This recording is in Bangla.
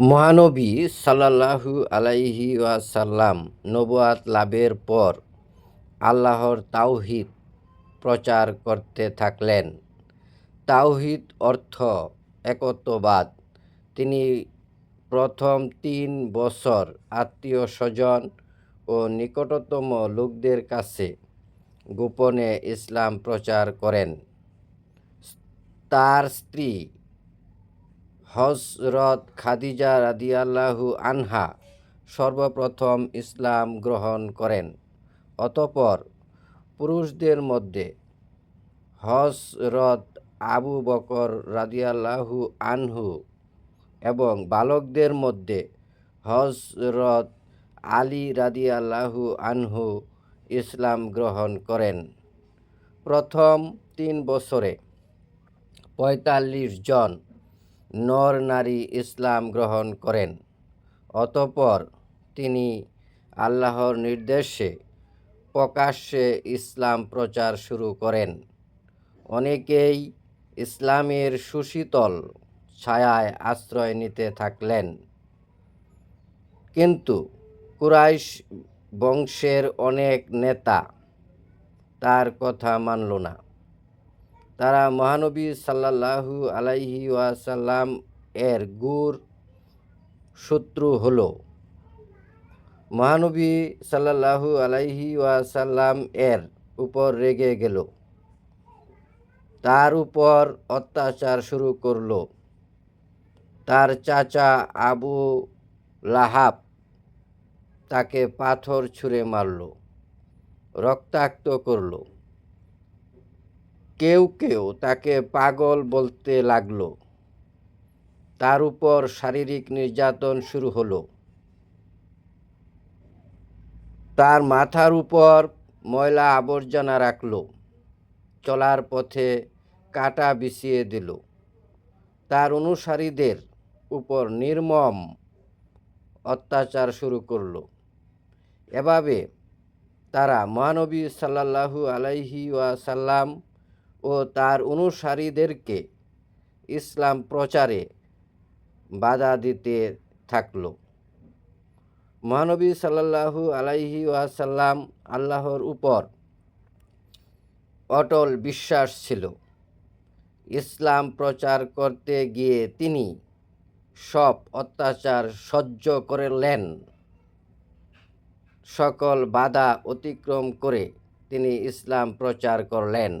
মহানবী সাল্লাল্লাহু আলাইহি ওয়াসাল্লাম নবুয়াত লাভের পর আল্লাহর তাওহিদ প্রচার করতে থাকলেন। তাওহিদ অর্থ একত্ববাদ। তিনি প্রথম তিন বছর আত্মীয় স্বজন ও নিকটতম লোকদের কাছে গোপনে ইসলাম প্রচার করেন। তার স্ত্রী হজরত খাদিজা রাদিয়াল্লাহু আনহা সর্বপ্রথম ইসলাম গ্রহণ করেন। অতপর পুরুষদের মধ্যে হজরত আবু বকর রাদিয়াল্লাহু আনহু এবং বালকদের মধ্যে হজরত আলী রাদিয়াল্লাহু আনহু ইসলাম গ্রহণ করেন। প্রথম তিন বছরে পঁয়তাল্লিশ জন নর নারী ইসলাম গ্রহণ করেন। অতঃপর তিনি আল্লাহর নির্দেশে প্রকাশ্যে ইসলাম প্রচার শুরু করেন। অনেকেই ইসলামের সুশীতল ছায়ায় আশ্রয় নিতে থাকলেন। কিন্তু কুরাইশ বংশের অনেক নেতা তার কথা মানল না। তারা মহানবী সাল্লাল্লাহু আলাইহি ওয়াসাল্লাম এর গুর শত্রু হল। মহানবী সাল্লাল্লাহু আলাইহি ওয়াসাল্লাম এর উপর রেগে গেল। তার উপর অত্যাচার শুরু করল। তার চাচা আবু লাহাব তাকে পাথর ছুঁড়ে মারল, রক্তাক্ত করল। কেউ কেউ তাকে পাগল বলতে লাগল। তার উপর শারীরিক নির্যাতন শুরু হলো। তার মাথার উপর ময়লা আবর্জনা রাখল। চলার পথে কাটা বিছিয়ে দিল। তার অনুসারীদের উপর নির্মম অত্যাচার শুরু করল। এভাবে তারা মহানবী সাল্লাল্লাহু আলাইহি ওয়াসাল্লাম ও তার অনুসারীদেরকে ইসলাম প্রচারে বাধা দিতে থাকল। মহানবী সাল্লাল্লাহু আলাইহি ওয়াসাল্লাম আল্লাহর উপর অটল বিশ্বাস ছিল। ইসলাম প্রচার করতে গিয়ে তিনি সব অত্যাচার সহ্য করলেন। সকল বাধা অতিক্রম করে তিনি ইসলাম প্রচার করলেন।